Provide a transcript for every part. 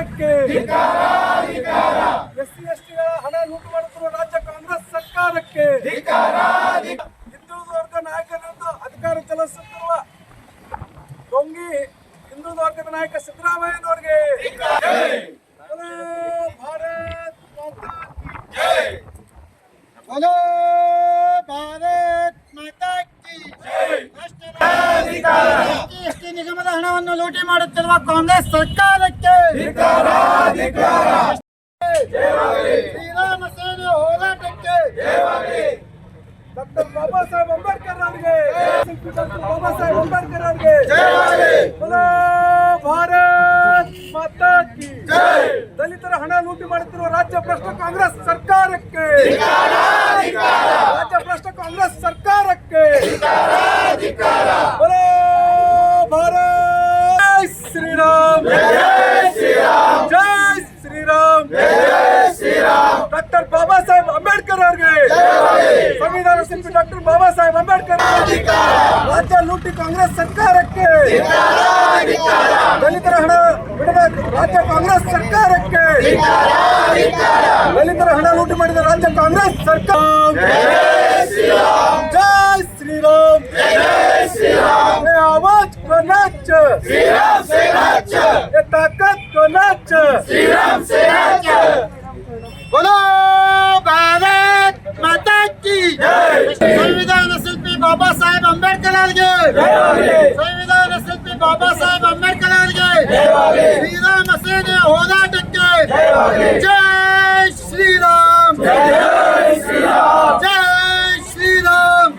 ಸರ್ಕಾರಕ್ಕೆ ಎಸ್ಸಿ ಎಸ್ಟಿಗಳ ಹಣ ಲೂಟು ಮಾಡುತ್ತಿರುವ ರಾಜ್ಯ ಕಾಂಗ್ರೆಸ್ ಸರ್ಕಾರಕ್ಕೆ ಹಿಂದೂ ವರ್ಗ ನಾಯಕನಂದು ಅಧಿಕಾರ ಚಲಿಸುತ್ತಿರುವ ಡೊಂಗಿ ಹಿಂದೂ ವರ್ಗದ ನಾಯಕ ಸಿದ್ದರಾಮಯ್ಯನವರಿಗೆ ಭಾರತ್ ಮಾತಾ ಮಾಡುತ್ತಿರುವ ಕಾಂಗ್ರೆಸ್ ಸರ್ಕಾರಕ್ಕೆ ಶ್ರೀರಾಮ ಸೇನೆ ಹೋರಾಟಕ್ಕೆ ಡಾಕ್ಟರ್ ಬಾಬಾ ಸಾಹೇಬ್ ಅಂಬೇಡ್ಕರ್ ಅವರಿಗೆ ಡಾಕ್ಟರ್ ಬಾಬಾ ಸಾಹೇಬ್ ಅಂಬೇಡ್ಕರ್ ಅವರಿಗೆ ಬೋಲೋ ಭಾರತ್ ಮಾತಾ ಕಿ ದಲಿತರ ಹಣ ಲೂಟಿ ಮಾಡುತ್ತಿರುವ ರಾಜ್ಯ ಭ್ರಷ್ಟ ಕಾಂಗ್ರೆಸ್ ಸರ್ಕಾರಕ್ಕೆ ರಾಜ್ಯ ಭ್ರಷ್ಟ ಕಾಂಗ್ರೆಸ್ ಸರ್ಕಾರಕ್ಕೆ ಬೋಲೋ ಭಾರತ್ ಜೈ ಶ್ರೀರಾಮ್ ಜೈ ಶ್ರೀರಾಮ್ ಡಾಕ್ಟರ್ ಬಾಬಾ ಸಾಹೇಬ್ ಅಂಬೇಡ್ಕರ್ ಅವರಿಗೆ ಸಂವಿಧಾನ ಶಿಲ್ಪಿ ಡಾಕ್ಟರ್ ಬಾಬಾ ಸಾಹೇಬ್ ಅಂಬೇಡ್ಕರ್ ಅವರಿಗೆ ರಾಜ್ಯ ಲೂಟಿ ಕಾಂಗ್ರೆಸ್ ಸರ್ಕಾರಕ್ಕೆ ದಲಿತರ ಹಣ ಬಿಡಬೇಕು ರಾಜ್ಯ ಕಾಂಗ್ರೆಸ್ ಸರ್ಕಾರಕ್ಕೆ ದಲಿತರ ಹಣ ಲೂಟಿ ಮಾಡಿದ ರಾಜ್ಯ ಕಾಂಗ್ರೆಸ್ ಸರ್ಕಾರ ಸಂವಿಧಾನ ಶಿಲ್ಪಿ ಬಾಬಾ ಸಾಹೇಬ್ ಅಂಬೇಡ್ಕರ್ ಅವರಿಗೆ ಶ್ರೀರಾಮ ಸೇನೆ ಹೋರಾಟಕ್ಕೆ ಜೈ ಶ್ರೀರಾಮ್ ಜೈ ಶ್ರೀರಾಮ್ ಜೈ ಶ್ರೀರಾಮ್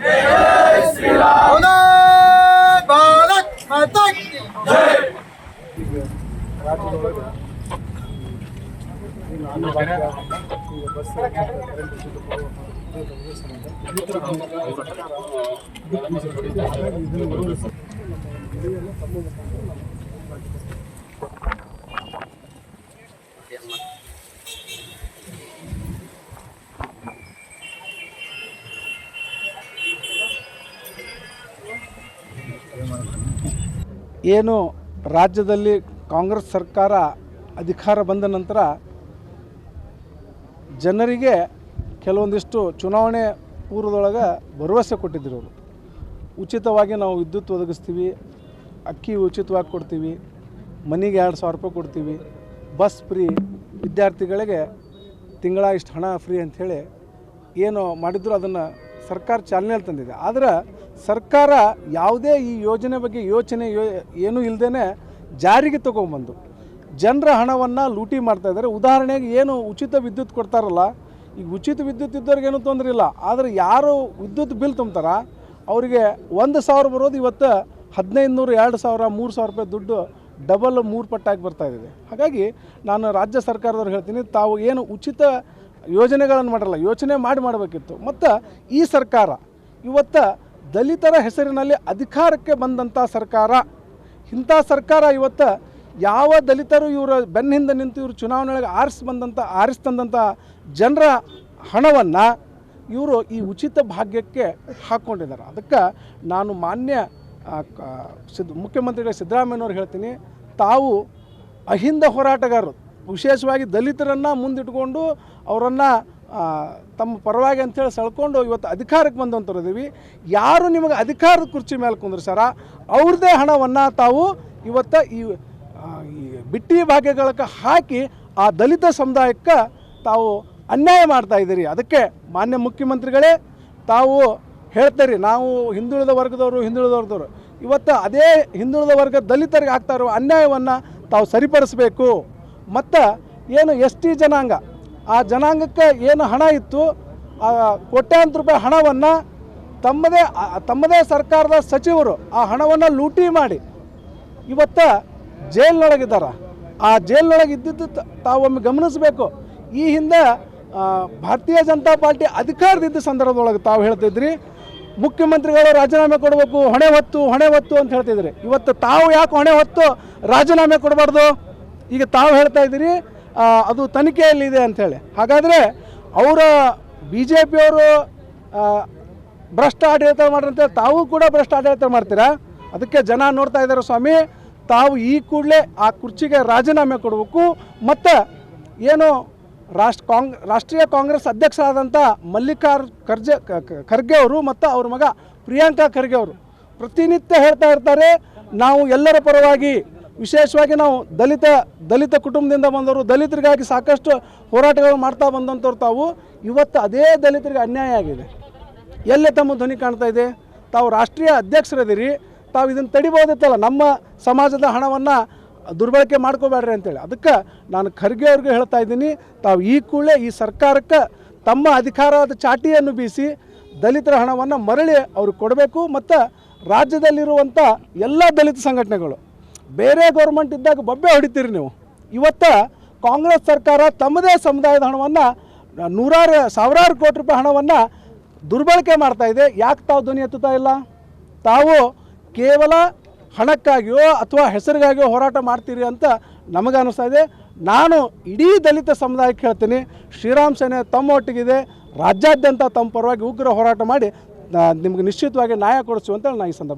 ಹಲೋ ಭಾರತ್ ಮಾತಕ್ಕೆ ಜೈ ಬಸ್ ಏನು ರಾಜ್ಯದಲ್ಲಿ ಕಾಂಗ್ರೆಸ್ ಸರ್ಕಾರ ಅಧಿಕಾರ ಬಂದ ನಂತರ ಜನರಿಗೆ ಕೆಲವೊಂದಿಷ್ಟು ಚುನಾವಣೆ ಪೂರ್ವದೊಳಗೆ ಭರವಸೆ ಕೊಟ್ಟಿದ್ದರು ಅವರು. ಉಚಿತವಾಗಿ ನಾವು ವಿದ್ಯುತ್ ಒದಗಿಸ್ತೀವಿ, ಅಕ್ಕಿ ಉಚಿತವಾಗಿ ಕೊಡ್ತೀವಿ, ಮನೆಗೆ ಎರಡು ಸಾವಿರ ರೂಪಾಯಿ ಕೊಡ್ತೀವಿ, ಬಸ್ ಫ್ರೀ, ವಿದ್ಯಾರ್ಥಿಗಳಿಗೆ ತಿಂಗಳ ಇಷ್ಟು ಹಣ ಫ್ರೀ ಅಂಥೇಳಿ ಏನು ಮಾಡಿದ್ರು, ಅದನ್ನು ಸರ್ಕಾರ ಚಾಲನೆಯಲ್ಲಿ ತಂದಿದೆ. ಆದರೆ ಸರ್ಕಾರ ಯಾವುದೇ ಈ ಯೋಜನೆ ಬಗ್ಗೆ ಯೋಚನೆ ಯೋ, ಏನೂ ಇಲ್ಲದೇ ಜಾರಿಗೆ ತಗೊಂಬಂದು ಜನರ ಹಣವನ್ನು ಲೂಟಿ ಮಾಡ್ತಾ ಇದ್ದಾರೆ. ಉದಾಹರಣೆಗೆ ಏನು ಉಚಿತ ವಿದ್ಯುತ್ ಕೊಡ್ತಾರಲ್ಲ ಈಗ ಉಚಿತ ವಿದ್ಯುತ್ ಇದ್ದವ್ರಿಗೆ ಏನೂ ತೊಂದರೆ ಇಲ್ಲ. ಆದರೆ ಯಾರು ವಿದ್ಯುತ್ ಬಿಲ್ ತುಂಬ್ತಾರ, ಅವರಿಗೆ ಒಂದು ಸಾವಿರ ಬರೋದು ಇವತ್ತು ಹದಿನೈದು ನೂರು ಎರಡು ಸಾವಿರ, ಮೂರು ಸಾವಿರ ರೂಪಾಯಿ ದುಡ್ಡು ಡಬಲ್ ಮೂರು ಪಟ್ಟಾಗಿ ಬರ್ತಾ ಇದೆ. ಹಾಗಾಗಿ ನಾನು ರಾಜ್ಯ ಸರ್ಕಾರದವ್ರು ಹೇಳ್ತೀನಿ, ತಾವು ಏನು ಉಚಿತ ಯೋಜನೆಗಳನ್ನು ಮಾಡಲ್ಲ, ಯೋಚನೆ ಮಾಡಿ ಮಾಡಬೇಕಿತ್ತು. ಮತ್ತು ಈ ಸರ್ಕಾರ ಇವತ್ತು ದಲಿತರ ಹೆಸರಿನಲ್ಲಿ ಅಧಿಕಾರಕ್ಕೆ ಬಂದಂಥ ಸರ್ಕಾರ, ಇಂಥ ಸರ್ಕಾರ ಇವತ್ತು ಯಾವ ದಲಿತರು ಇವರ ಬೆನ್ನ ಹಿಂದೆ ನಿಂತು ಇವರು ಚುನಾವಣೆಯೊಳಗೆ ಆರಿಸಿ ಬಂದಂಥ ಆರಿಸಿ ತಂದಂಥ ಜನರ ಹಣವನ್ನು ಇವರು ಈ ಉಚಿತ ಭಾಗ್ಯಕ್ಕೆ ಹಾಕ್ಕೊಂಡಿದ್ದಾರೆ ಅದಕ್ಕೆ ನಾನು ಮಾನ್ಯ ಸಿದ್, ಮುಖ್ಯಮಂತ್ರಿಗಳ ಸಿದ್ದರಾಮಯ್ಯನವ್ರು ಹೇಳ್ತೀನಿ, ತಾವು ಅಹಿಂದ ಹೋರಾಟಗಾರರು, ವಿಶೇಷವಾಗಿ ದಲಿತರನ್ನು ಮುಂದಿಟ್ಕೊಂಡು ಅವರನ್ನು ತಮ್ಮ ಪರವಾಗಿ ಅಂಥೇಳಿ ಸೆಳ್ಕೊಂಡು ಇವತ್ತು ಅಧಿಕಾರಕ್ಕೆ ಬಂದಂಥವ್ರು ಇದೀವಿ. ಯಾರು ನಿಮಗೆ ಅಧಿಕಾರದ ಕುರ್ಚಿ ಮೇಲೆ ಕುಂದ್ರಸಾರ ಅವ್ರದ್ದೇ ಹಣವನ್ನು ತಾವು ಇವತ್ತು ಈ ಈ ಬಿಟ್ಟಿ ಭಾಗ್ಯಗಳಕ್ಕೆ ಹಾಕಿ ಆ ದಲಿತ ಸಮುದಾಯಕ್ಕೆ ತಾವು ಅನ್ಯಾಯ ಮಾಡ್ತಾ ಇದ್ದೀರಿ. ಅದಕ್ಕೆ ಮಾನ್ಯ ಮುಖ್ಯಮಂತ್ರಿಗಳೇ, ತಾವು ಹೇಳ್ತಾರೆ, ನಾವು ಹಿಂದುಳಿದ ವರ್ಗದವರು ಹಿಂದುಳಿದ ವರ್ಗದವರು ಇವತ್ತು ಅದೇ ಹಿಂದುಳಿದ ವರ್ಗ ದಲಿತರಿಗೆ ಆಗ್ತಾ ಇರೋ ಅನ್ಯಾಯವನ್ನು ತಾವು ಸರಿಪಡಿಸಬೇಕು. ಮತ್ತು ಏನು ಎಸ್ ಟಿ ಜನಾಂಗ, ಆ ಜನಾಂಗಕ್ಕೆ ಏನು ಹಣ ಇತ್ತು, ಆ ಕೋಟ್ಯಾಂತರ ರೂಪಾಯಿ ಹಣವನ್ನು ತಮ್ಮದೇ ತಮ್ಮದೇ ಸರ್ಕಾರದ ಸಚಿವರು ಆ ಹಣವನ್ನು ಲೂಟಿ ಮಾಡಿ, ಇವತ್ತು ಜೈಲಿನೊಳಗಿದ್ದಾರ. ಆ ಜೈಲಿನೊಳಗೆ ಇದ್ದಿದ್ದು ತ- ತಾವೊಮ್ಮೆ ಗಮನಿಸಬೇಕು. ಈ ಹಿಂದೆ ಭಾರತೀಯ ಜನತಾ ಪಾರ್ಟಿ ಅಧಿಕಾರದಿದ್ದ ಸಂದರ್ಭದೊಳಗೆ ತಾವು ಹೇಳ್ತಿದ್ರಿ. ಮುಖ್ಯಮಂತ್ರಿಗಳು ರಾಜೀನಾಮೆ ಕೊಡಬೇಕು, ಹೊಣೆ ಹೊತ್ತು ಹೊಣೆ ಹೊತ್ತು ಅಂತ ಹೇಳ್ತಿದ್ರಿ. ಇವತ್ತು ತಾವು ಯಾಕೆ ಹೊಣೆ ಹೊತ್ತು ರಾಜೀನಾಮೆ ಕೊಡಬಾರ್ದು? ಈಗ ತಾವು ಹೇಳ್ತಾ ಇದ್ದೀರಿ ಅದು ತನಿಖೆಯಲ್ಲಿದೆ ಅಂಥೇಳಿ ಹಾಗಾದರೆ ಅವರ ಬಿ ಜೆ ಪಿಯವರು ಭ್ರಷ್ಟ ಆಡಳಿತ ಮಾಡ್ರಂತೇಳಿ ತಾವು ಕೂಡ ಭ್ರಷ್ಟ ಆಡಳಿತ ಮಾಡ್ತೀರಾ? ಅದಕ್ಕೆ ಜನ ನೋಡ್ತಾ ಇದ್ದಾರೆ ಸ್ವಾಮಿ. ತಾವು ಈ ಕೂಡಲೇ ಆ ಕುರ್ಚಿಗೆ ರಾಜೀನಾಮೆ ಕೊಡಬೇಕು. ಮತ್ತು ಏನು ರಾಷ್ಟ್ರ ಕಾಂಗ್, ರಾಷ್ಟ್ರೀಯ ಕಾಂಗ್ರೆಸ್ ಅಧ್ಯಕ್ಷರಾದಂಥ ಮಲ್ಲಿಕಾರ್ ಖರ್ಜೆ ಖರ್ಗೆ ಅವರು ಮತ್ತು ಅವ್ರ ಮಗ ಪ್ರಿಯಾಂಕಾ ಖರ್ಗೆ ಅವರು ಪ್ರತಿನಿತ್ಯ ಹೇಳ್ತಾ ಇರ್ತಾರೆ, ನಾವು ಎಲ್ಲರ ಪರವಾಗಿ ವಿಶೇಷವಾಗಿ ನಾವು ದಲಿತ ದಲಿತ ಕುಟುಂಬದಿಂದ ಬಂದವರು, ದಲಿತರಿಗಾಗಿ ಸಾಕಷ್ಟು ಹೋರಾಟಗಳು ಮಾಡ್ತಾ ಬಂದಂಥವ್ರು ತಾವು. ಇವತ್ತು ಅದೇ ದಲಿತರಿಗೆ ಅನ್ಯಾಯ ಆಗಿದೆ. ಎಲ್ಲೇ ತಮ್ಮ ಧ್ವನಿ ಕಾಣ್ತಾ ಇದೆ? ತಾವು ರಾಷ್ಟ್ರೀಯ ಅಧ್ಯಕ್ಷರದಿರಿ ತಾವು ಇದನ್ನು ತಡಿಬೋದಿತ್ತಲ್ಲ ನಮ್ಮ ಸಮಾಜದ ಹಣವನ್ನು ದುರ್ಬಳಕೆ ಮಾಡ್ಕೋಬೇಡ್ರಿ ಅಂತೇಳಿ. ಅದಕ್ಕೆ ನಾನು ಖರ್ಗೆ ಅವ್ರಿಗೆ ಹೇಳ್ತಾ ಇದ್ದೀನಿ, ತಾವು ಈ ಕೂಡಲೇ ಈ ಸರ್ಕಾರಕ್ಕೆ ತಮ್ಮ ಅಧಿಕಾರದ ಚಾಟಿಯನ್ನು ಬೀಸಿ ದಲಿತರ ಹಣವನ್ನು ಮರಳಿ ಅವ್ರಿಗೆ ಕೊಡಬೇಕು ಮತ್ತು ರಾಜ್ಯದಲ್ಲಿರುವಂಥ ಎಲ್ಲ ದಲಿತ ಸಂಘಟನೆಗಳು. ಬೇರೆ ಗೌರ್ಮೆಂಟ್ ಇದ್ದಾಗ ಬೊಬ್ಬೆ ಹೊಡಿತೀರಿ ನೀವು. ಇವತ್ತು ಕಾಂಗ್ರೆಸ್ ಸರ್ಕಾರ ತಮ್ಮದೇ ಸಮುದಾಯದ ಹಣವನ್ನು, ನೂರಾರು, ಸಾವಿರಾರು ಕೋಟಿ ರೂಪಾಯಿ ಹಣವನ್ನು ದುರ್ಬಳಕೆ ಮಾಡ್ತಾ ಇದೆ. ಯಾಕೆ ತಾವು ಧ್ವನಿ ಎತ್ತುತ್ತಾ ಇಲ್ಲ? ತಾವು ಕೇವಲ ಹಣಕ್ಕಾಗಿಯೋ ಅಥವಾ ಹೆಸರಿಗಾಗಿಯೋ ಹೋರಾಟ ಮಾಡ್ತೀರಿ ಅಂತ ನಮಗೆ ಅನಿಸ್ತಾ ಇದೆ. ನಾನು ಇಡೀ ದಲಿತ ಸಮುದಾಯಕ್ಕೆ ಹೇಳ್ತೀನಿ, ಶ್ರೀರಾಮ್ ಸೇನೆ ತಮ್ಮ ಒಟ್ಟಿಗಿದೆ ರಾಜ್ಯಾದ್ಯಂತ ತಮ್ಮ ಪರವಾಗಿ ಉಗ್ರ ಹೋರಾಟ ಮಾಡಿ ನಿಮಗೆ ನಿಶ್ಚಿತವಾಗಿ ನ್ಯಾಯ ಕೊಡಿಸುವಂತ ನಾನು ಈ ಸಂದರ್ಭ